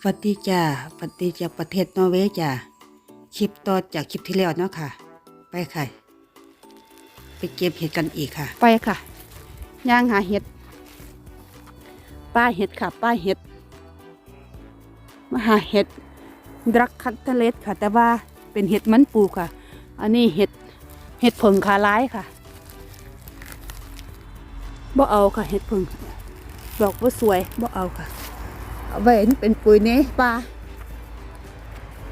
สวัสดีจ้าสวัสดีจากประเทศนอร์เวย์จ้าคลิปต่อจากคลิปที่แล้วเนาะค่ะ ไปค่ะ ไปเก็บเห็ดกันอีกค่ะ ไปค่ะ ย่างหาเห็ด ป้าเห็ดค่ะ ป้าเห็ด มาหาเห็ดดรักคัตเทเลสค่ะ แต่ว่าเป็นเห็ดมันปูค่ะ อันนี้เห็ด เห็ดผงขาร้ายค่ะ บ่เอาค่ะ เห็ดผงดอกว่าสวย บ่เอาค่ะ เอาไว้นเป็นปุ๋ยเนี้ปลา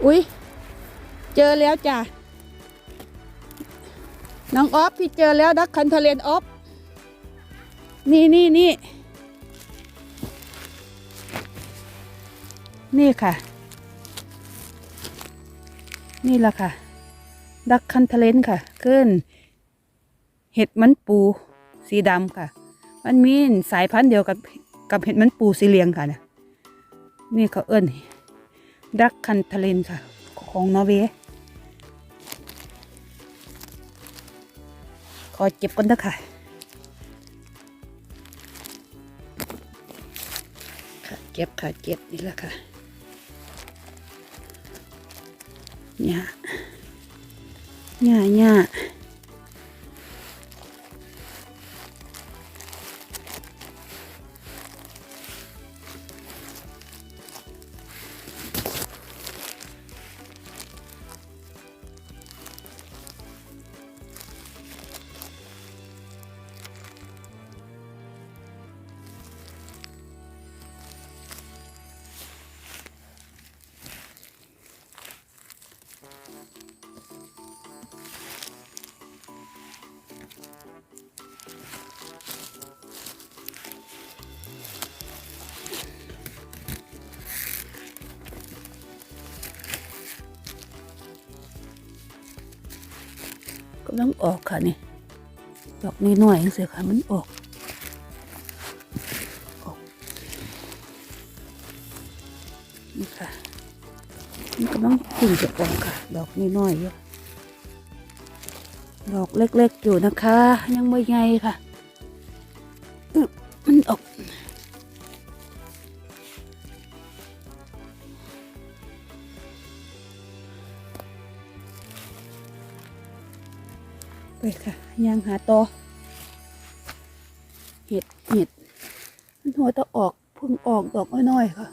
อุ้ยเจอแล้วจ้ะน้องออฟพี่เจอแล้วดักคันทะเลนออฟนี่นี่นี่นี่ค่ะ นี่ละค่ะ ดักคันทะเลนค่ะ ขึ้น เห็ดมันปูสีดำค่ะ มันมีสายพันธุ์เดียวกับกับเห็ดมันปูสีเหลืองค่ะเนี่ย นี่เขาเอิ้นดักคันทะเลนค่ะ ของนอร์เวย์ขอเก็บกันนะค่ะค่ะ เก็บค่ะ เก็บนี่แหละค่ะหญ้าหญ้าหญ้า ก็ต้องออกค่ะนี่ดอกนี้หน่อยเสียค่ะมันออกออกนี่ค่ะมันก็ต้องขึ้นจะออกค่ะ ดอกนี้น้อยอยู่ดอกเล็กๆอยู่นะคะ ยังไม่ใหญ่ค่ะ ไปค่ะ ย่างหาต่อเห็ดเห็ดมันหัวตะออกเพิ่งออกดอกน้อยๆค่ะ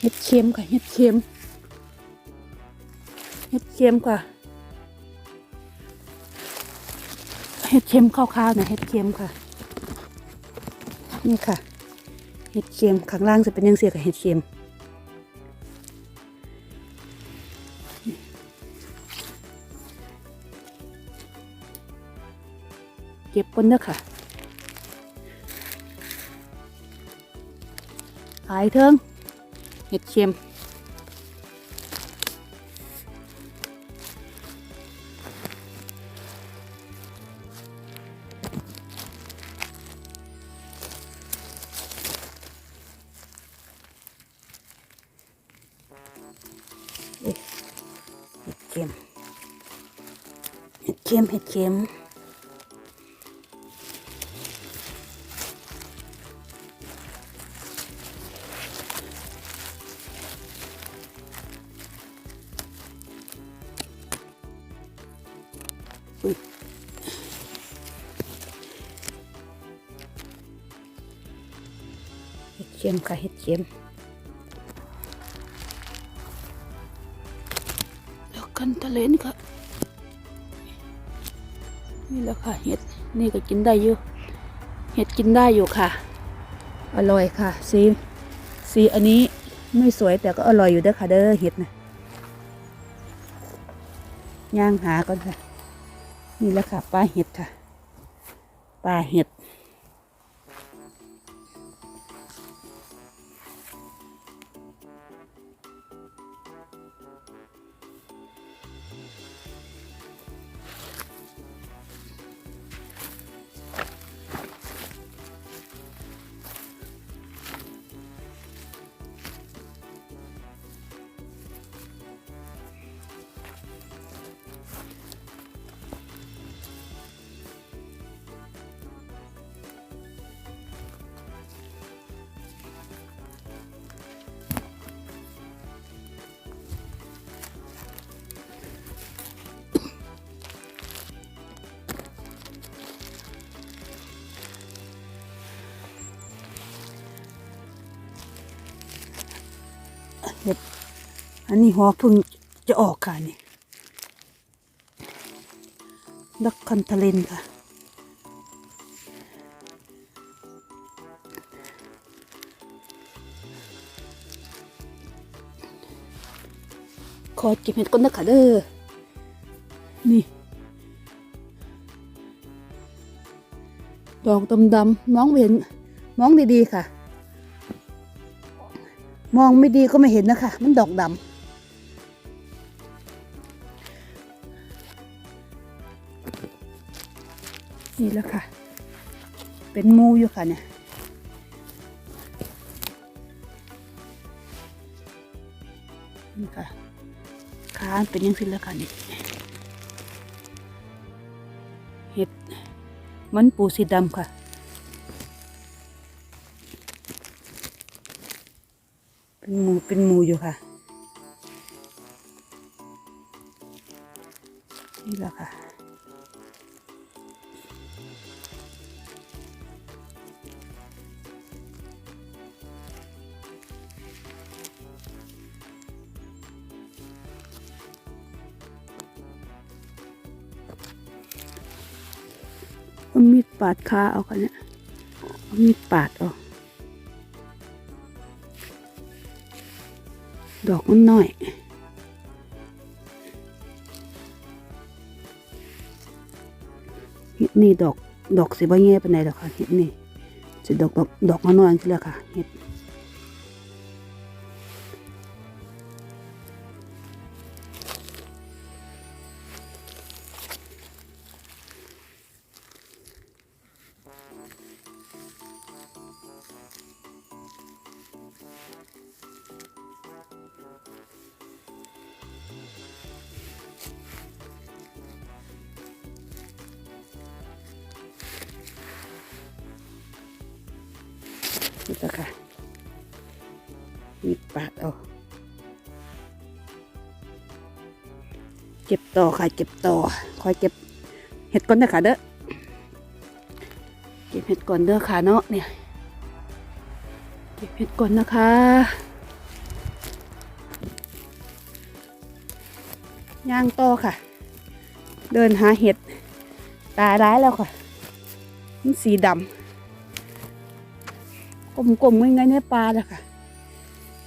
เห็ดเค็มค่ะเห็ดเค็มเห็ดเค็มค่ะเห็ดเค็มข้าวๆนะเห็ดเค็มค่ะ นี่ค่ะ เห็ดเค็มข้างล่างจะเป็นยังเสียกับเห็ดเค็ม ก็บก้นเด้อค่ะขายเทิงเห็ดเค็มเห็ดเค็มเห็ดเค็มเห็ดเค็ม เห็มค่ะเห็ดเค็มแล้วกันทะเลนค่ะ นี่แหละค่ะเห็ดนี่ก็กินได้อยู่ เห็ดกินได้อยู่ค่ะ อร่อยค่ะสีสีอันนี้ไม่สวยแต่ก็อร่อยอยู่เด้อค่ะเด้อเห็ดนะย่างหาก่อนค่ะ นี่แหละค่ะปลาเห็ดค่ะปลาเห็ด อันนี้หัวพึ่งจะออกค่ะนี่ดักคันทะเลนค่ะ ขอเก็บเห็ดก่อนนะคะเด้อ นี่ ดอกดำดำๆมองเห็น มองดีๆค่ะ มองไม่ดีก็ไม่เห็นนะคะ มันดอกดำ นี่แหล้วค่ะ เป็นมูอยู่ค่ะเนี่ยนี่ค่ะขาเป็นยังสิแล้วค่ะนี่เห็ดมันปูสีดำค่ะเป็นมูเป็นมูอยู่ค่ะ นี่แหละค่ะ เอามีดปาดขาเอาค่ะเนี่ยเอามีดปาดออก ดอกมันน้อยเห็ดนี่ดอกดอกสิบ่แย่ปานไงดอกค่ะเห็ดนี่สิดอกดอกดอกมันน้อยจังซี่แหละค่ะเห็ด นี่แหละค่ะมีดปาดเอาเจ็บต่อค่ะเจ็บต่อคอยเจ็บเห็ดก่อนนะคะเด้อเก็บเห็ดก่อนเด้อค่ะเนาะเนี่ยเก็บเห็ดก่อนนะคะย่างต่อค่ะ เดินหาเห็ดตายร้ายแล้วค่ะมันสีดำ กลมๆง่ายๆในปลาแหละค่ะ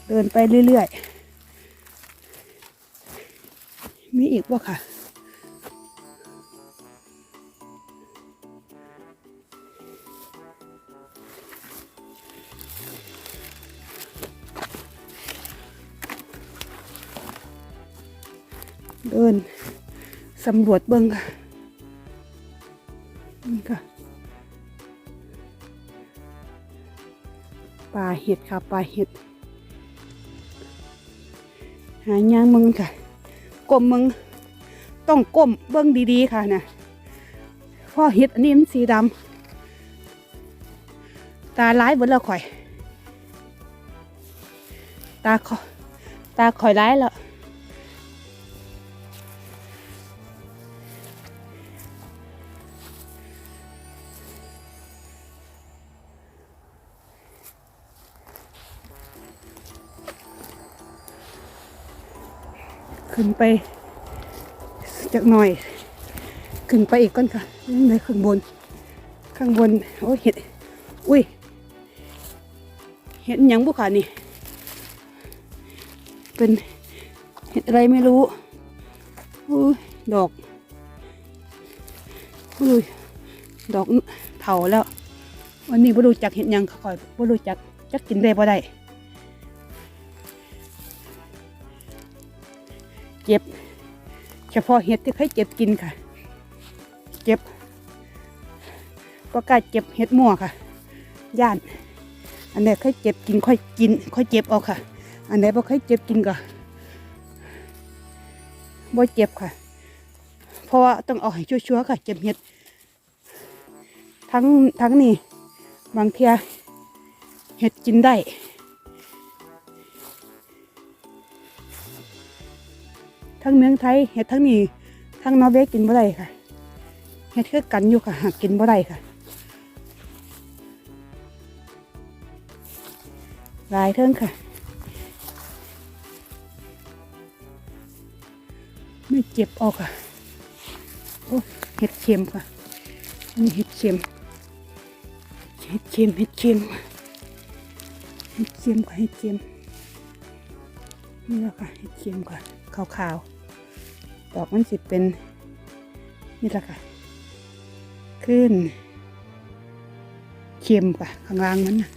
เดินไปเรื่อยๆ มีอีกว่าค่ะ เดินสำรวจเบิ้งค่ะ เห็ดค่ะปลาเห็ด หายางมึงค่ะก้มมึงต้องก้มเบิ้งดีๆค่ะนะเพราะเห็ดอันนี้มันสีดำตาร้ายเบิดแล้วข่อย ตาข่อยตาข่อยร้ายแล้ว ขึ้นไปจากหน่อย ขึ้นไปอีกก่อนค่ะยังเลยข้างบน ข้างบนโอ้เห็ดอุ้ยเห็ดยังบุค่ะนี่ เป็นเห็ดอะไรไม่รู้อุ้ยดอกอุ้ยดอกเถาแล้ววันนี้บ่รู้จักเห็ดยังค่ะคอยบ่รู้จักจักกินได้บ่ได้ เจ็บ เฉพาะเห็ดที่เคยเจ็บกินค่ะเจ็บก็กล้าเจ็บเห็ดมั่วค่ะ ย่าน อันไหนเคยเจ็บกินค่อยกิน ค่อยเจ็บเอาค่ะ อันไหนบ่เคยเจ็บกินก็บ่เจ็บค่ะ เพราะว่าต้องเอาให้ชัวร์ๆค่ะ เจ็บเห็ด ทั้งทั้งนี่บางเทียเห็ดกินได้ ทั้งเมืองไทยเห็ดทั้งนี้ทั้งนอร์เวย์กินบ่ได้ค่ะเห็ดคือกันอยู่ค่ะหากกินบ่ได้ค่ะหลายเทิงค่ะ ไม่เจ็บออกค่ะโอ้เห็ดเค็มค่ะอันนี้เห็ดเค็มเห็ดเค็มเห็ดเค็มเห็ดเค็มค่ะเห็ดเค็มนี่แหละค่ะเห็ดเค็มค่ะ ขาวๆ ดอกมันสิเป็นนี่แหละค่ะ ขึ้น เค็มค่ะข้างล่างมันน่ะ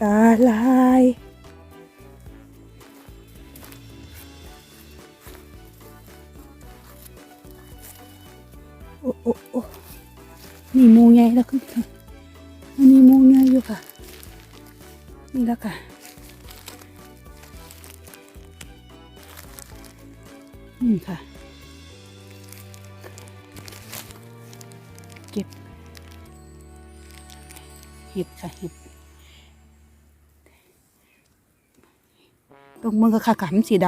ตาลาย โอ้โอ้โอ้นี่มูใหญ่แล้วคือค่ะอันนี้มูใหญ่อยู่ค่ะ นี่แล้วค่ะ นี่ค่ะ เก็บ เห็ดค่ะเห็ด ตรงเมืองกะคักขำสีด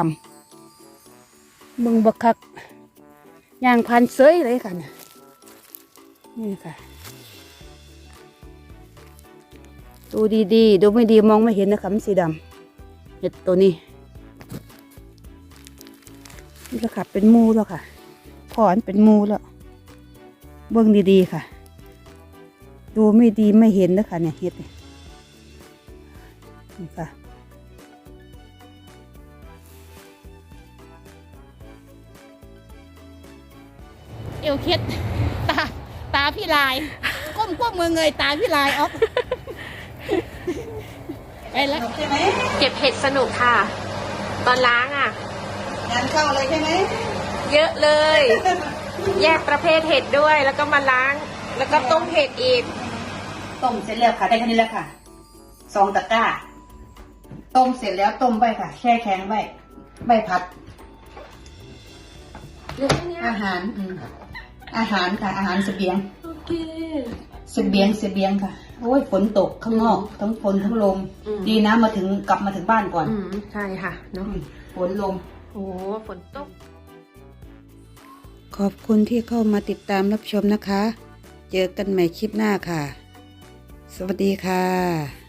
ำเมืองบักคักยางพันเซยเลยค่ะนี่ยนี่ค่ะ ดูดีๆ ดูไม่ดีมองไม่เห็นนะขำสีดำเห็ดตัวนี้ นี่ก็ค่ะเป็นมูแล้วค่ะถอนเป็นมูแล้วเบื้องดีๆค่ะ ดูไม่ดีไม่เห็นนะคะเนี่ยเห็ดนี่ค่ะ วเคล็ดตาตาพี่ลาย ก้มก้มเงยเงยตาพี่ลายออกไปแล้วเก็บเห็ดสนุกค่ะ ตอนล้างอะงานเข้าเลยใช่ไหมเยอะเลย แยกประเภทเห็ดด้วยแล้วก็มาล้าง แล้วก็ต้มเห็ดอีกต้มเสร็จแล้วค่ะได้แค่นี้แล้วค่ะสองตะกร้า ต้มเสร็จแล้วต้มไว้ค่ะ แช่แข็งไว้ใบผัด อาหารอืมอาหารค่ะ อาหารเสบียงโอเค เสบียงเสบียงค่ะ โอ้ยฝนตกข้างนอก ทั้งฝนทั้งลม อืม ดีนะมาถึงกลับมาถึงบ้านก่อนอืมใช่ค่ะเนาะอืมฝนลม โอ้ฝนตก ขอบคุณที่เข้ามาติดตามรับชมนะคะ เจอกันใหม่คลิปหน้าค่ะ สวัสดีค่ะ